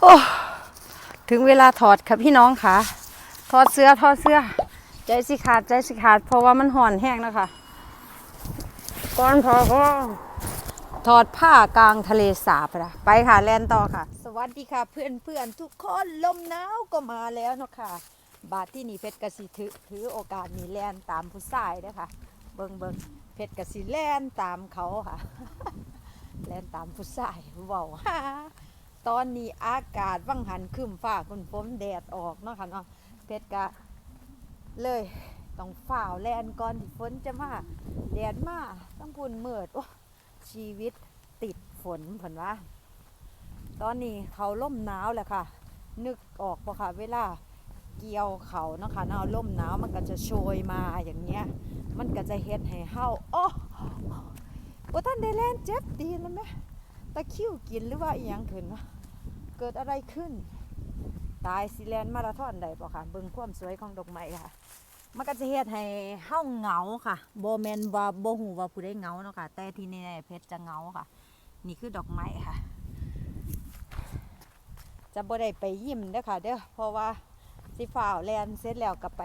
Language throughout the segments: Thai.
โอ้ถึงเวลาถอดค่ะพี่น้องค่ะ ถอดเสื้อถอดเสื้อ ใจสิขาดใจสิขาด เพราะว่ามันห่อนแห้งนะคะก่อนพอก็ถอดผ้ากลางทะเลสาบนะไปค่ะแลนต่อค่ะ สวัสดีค่ะเพื่อนเพื่อนทุกคนลมหนาวก็มาแล้วเนาะค่ะ บาทที่นี่เพชรกสิถือถือโอกาสนี้แลนตามผู้ชายเด้ค่ะเบิงเบิงเพชรกสิแลนตามเขาค่ะแลนตามผู้ชายเว้า ตอนนี้อากาศวังหันครึมฟ้าฝนฝนแดดออกเนาะค่ะเนาะเพชรกะเลยต้องฝ่าวแลนก่อนที่ฝนจะมาแดดมาต้องพุ่นเมิดโอ้ชีวิตติดฝนผนว่า ตอนนี้เขาล่มหนาวแหละค่ะ นึกออกปะค่ะ เวลาเกี่ยวเขาเนาะค่ะเนาะล่มหนาวมันก็จะโชยมาอย่างเงี้ย มันก็จะเฮ็ดให้เฮาโอ้บ่ท่านได้แล่นเจ็บตีนแล้วไหมตะคริวกินหรือว่าอีหยังขึ้นวะ เกิดอะไรขึ้น ตายสิแลนมาราธอนได้บ่ค่ะ เบิ่งความสวยของดอกไม้ค่ะ มันก็จะเฮ็ดให้เฮาเหงาค่ะบ่แม่นว่าบ่ฮู้ว่าผู้ใดเหงาเนาะค่ะ แต่ที่แน่ๆเพชรจะเหงาค่ะ นี่คือดอกไม้ค่ะ จะบ่ได้ไปยิ้มเด้อค่ะ เด้อ เพราะว่าสิฝ่าวแลนเสร็จแล้วก็ไป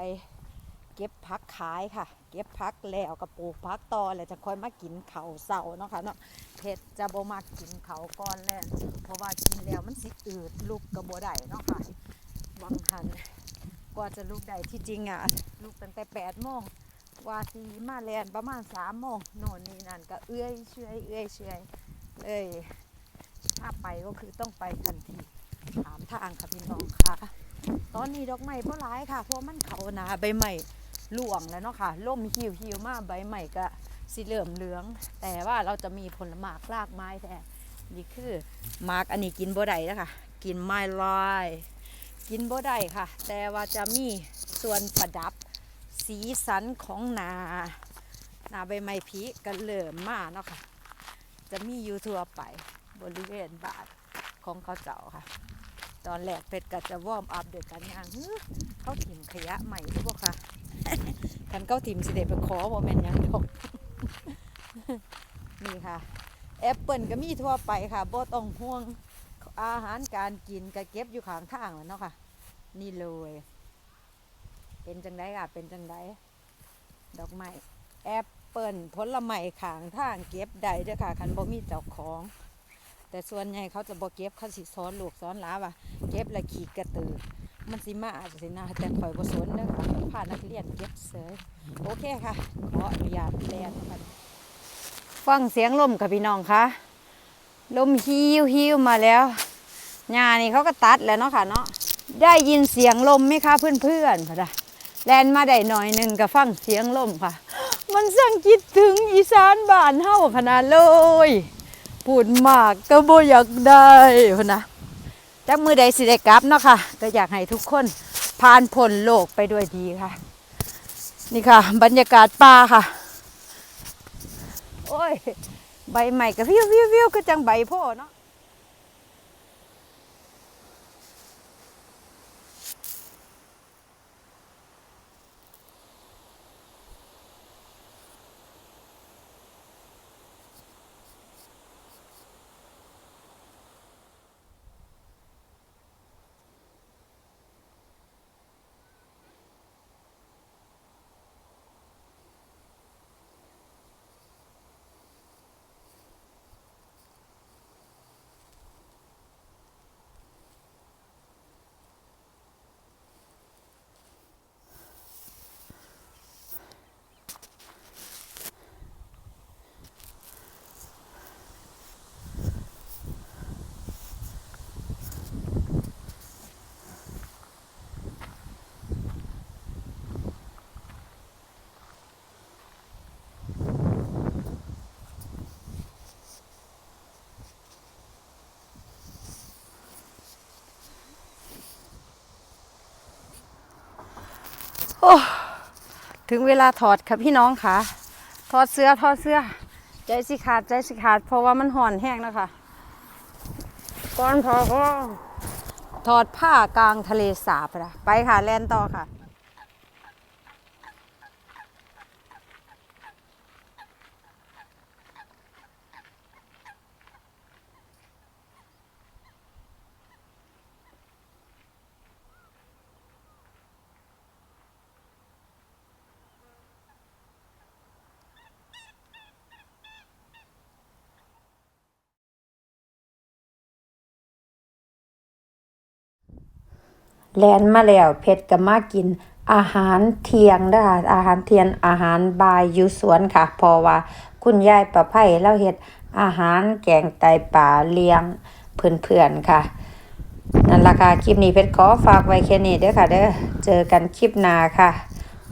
เก็บพักขายค่ะ เก็บพักแล้วก็ปลูกพักต่อแล้วจะค่อยมากินเขาเสาเนาะค่ะเนาะเพชรจะบ่มากินเขาก่อนแล้วเพราะว่ากินแล้ว อืดลุกกระบ่ได้เนาะค่ะวังหันกว่าจะลุกได้ที่จริงอะลุกตั้งแต่แปดโมงกว่าสีมาแลนประมาณสามโมงโน่นนี่นั่นก็เอื้อยเชื่อยเอื้อยเชื่อยเลยถ้าไปก็คือต้องไปทันทีถามทางค่ะพี่น้องค่ะตอนนี้ดอกไม้บ่ร้ายค่ะ เพราะมันเขาหนาใบใหม่หลวงแล้วเนาะค่ะล่มหิวหิวมากใบใหม่ก็สีเหลืองเหลือง แต่ว่าเราจะมีผลหมากรากไม้แทน นี่คือมาร์กอันนี้กินบ่ได้นะคะกินไม้ลอย กินบ่ได้ค่ะ แต่ว่าจะมีส่วนประดับสีสันของนานาใบไม้ผีกันเหลิมมากเนาะค่ะ จะมีอยู่ทั่วไปบริเวณบ้านของเขาเจ้าค่ะ ตอนแรกเป็ดก็จะวอมอัพเดือกันย่างเขาถิ่มขยะใหม่หรือเปล่าคะคันเขาถิ่มสิเดไปขอบ่แม่นยังดอกนี่ค่ะ แอปเปิลก็มีทั่วไปค่ะบ่ต้องห่วงอาหารการกินก็เก็บอยู่ข้างทางแล้วเนาะค่ะ นี่เลย เป็นจังไดค่ะ เป็นจังไดดอกไม้แอปเปิลผลไม้ข้างทางเก็บได้เด้อค่ะคันบ่มีเจ้าของ แต่ส่วนใหญ่เขาจะบ่เก็บเขาสิสอนลูกสอนหลาว่าเก็บและขีดกระตือมันสิมาอาจจะสินะแต่ข่อยบ่สนเด้อค่ะพานักเรียนเก็บเสยโอเคค่ะ ขออนุญาตแลนค่ะ ฟังเสียงลมค่ะพี่น้องคะลมฮิวฮิวมาแล้วหญ้านี่เขาก็ตัดแล้วเนาะค่ะเนาะได้ยินเสียงลมไหมคะเพื่อนๆค่ะแลนมาได้หน่อยหนึงก็ฟังเสียงลมค่ะ มันสั่งคิดถึงอีสานบ้านเฮาขนาดเลยพูดมากก็บ่อยากได้พนนะจักมือใดสิได้กลับเนาะค่ะ ก็อยากให้ทุกคนผ่านพ้นโลกไปด้วยดีค่ะ นี่ค่ะ บรรยากาศป่าค่ะ โอ้ย ใบใหม่ก็วิววิววิวก็จังใบพ่อเนาะ โอ้ถึงเวลาถอดค่ะพี่น้องค่ะ ถอดเสื้อถอดเสื้อ ใจสิขาดใจสิขาด เพราะว่ามันห่อนแห้งนะคะก่อนพอก็ถอดผ้ากลางทะเลสาบนะไปค่ะแลนต่อค่ะ แลนมาแล้วเพชรก็มากินอาหารเที่ยงเด้อค่ะอาหารเที่ยงอาหารบายอยู่สวนค่ะพราะว่าคุณยายประไพเราเฮ็ดอาหารแกงไตปลาเลี้ยงเพื่อนๆค่ะนั่นละค่ะคลิปนี้เพชรขอฝากไว้แค่นี้เด้อค่ะเด้อเจอกันคลิปหน้าค่ะ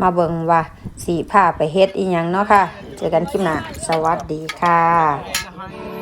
มาเบิ่งว่าสีผ้าไปเฮ็ดอีหยังเนาะค่ะ เจอกันคลิปหน้าสวัสดีค่ะ